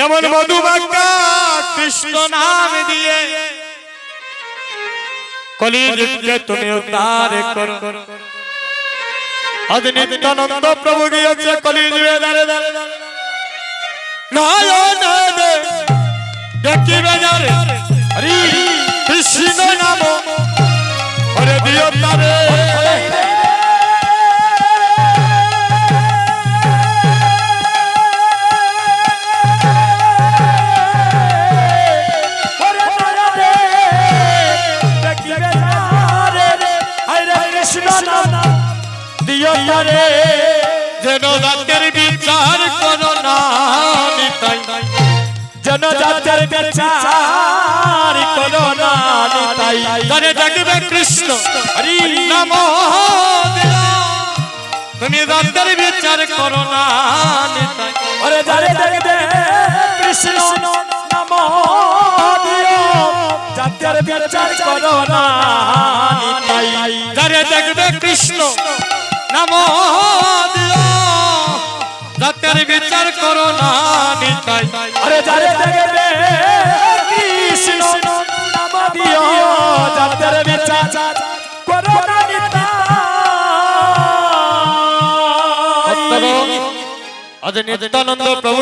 এমন মধুবাক্কা কৃষ্ণ নাম দিয়ে। কলিযুগকে তুমি উদ্ধার করো। আজ নিত্যানন্দ প্রভু গিয়েছে কলিযুগে দাঁড়ে দাঁড়ে নয় নয়ন দেখিবে যারে। হরি কৃষ্ণ নাম দিও তারে। যেন রাতের বিচার করো না নিতাই জনজাতের বিচার করো না নিতাই। তারে দেখবে কৃষ্ণ হরি নাম। তুমি রাতের বিচার করো না নিতাই ওরে যারে কৃষ্ণ নাম দিও বিচার করো না নিতাই। যারে দেখবে কৃষ্ণ নাম দিলা। বিচার করো না নিতাই আরে যারে দেখবে কৃষ্ণ নাম দিও জাতের বিচার করো না নিতাই। আজ নিত্যানন্দ প্রভু